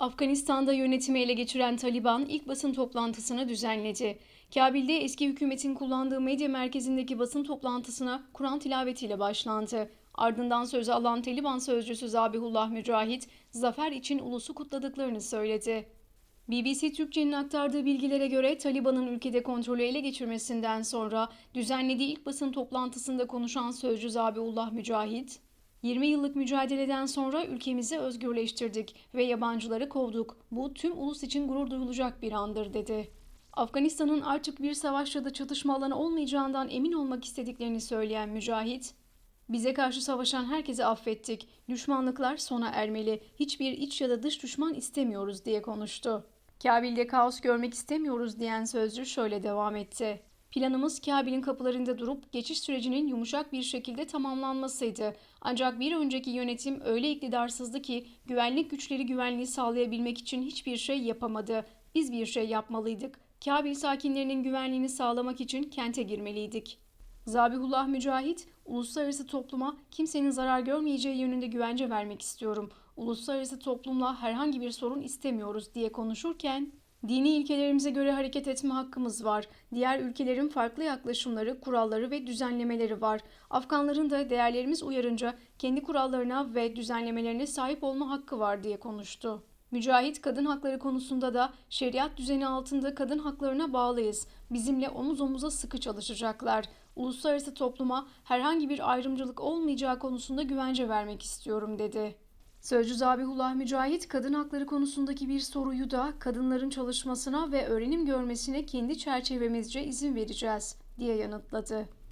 Afganistan'da yönetimi ele geçiren Taliban ilk basın toplantısını düzenledi. Kabil'de eski hükümetin kullandığı medya merkezindeki basın toplantısına Kur'an tilavetiyle başlandı. Ardından sözü alan Taliban sözcüsü Zabihullah Mücahit, zafer için ulusu kutladıklarını söyledi. BBC Türkçe'nin aktardığı bilgilere göre Taliban'ın ülkede kontrolü ele geçirmesinden sonra düzenlediği ilk basın toplantısında konuşan sözcü Zabihullah Mücahit, 20 yıllık mücadeleden sonra ülkemizi özgürleştirdik ve yabancıları kovduk. Bu tüm ulus için gurur duyulacak bir andır dedi. Afganistan'ın artık bir savaş ya da çatışma alanı olmayacağından emin olmak istediklerini söyleyen Mücahit, bize karşı savaşan herkesi affettik. Düşmanlıklar sona ermeli. Hiçbir iç ya da dış düşman istemiyoruz diye konuştu. Kabil'de kaos görmek istemiyoruz diyen sözcü şöyle devam etti. Planımız Kabil'in kapılarında durup geçiş sürecinin yumuşak bir şekilde tamamlanmasıydı. Ancak bir önceki yönetim öyle iktidarsızdı ki güvenlik güçleri güvenliği sağlayabilmek için hiçbir şey yapamadı. Biz bir şey yapmalıydık. Kabil sakinlerinin güvenliğini sağlamak için kente girmeliydik. Zabihullah Mücahit, uluslararası topluma kimsenin zarar görmeyeceği yönünde güvence vermek istiyorum. Uluslararası toplumla herhangi bir sorun istemiyoruz diye konuşurken, dini ilkelerimize göre hareket etme hakkımız var. Diğer ülkelerin farklı yaklaşımları, kuralları ve düzenlemeleri var. Afganların da değerlerimiz uyarınca kendi kurallarına ve düzenlemelerine sahip olma hakkı var diye konuştu. Mücahit kadın hakları konusunda da şeriat düzeni altında kadın haklarına bağlıyız. Bizimle omuz omuza sıkı çalışacaklar. Uluslararası topluma herhangi bir ayrımcılık olmayacağı konusunda güvence vermek istiyorum dedi. Sözcü Zabihullah Mücahit kadın hakları konusundaki bir soruyu da kadınların çalışmasına ve öğrenim görmesine kendi çerçevemizce izin vereceğiz diye yanıtladı.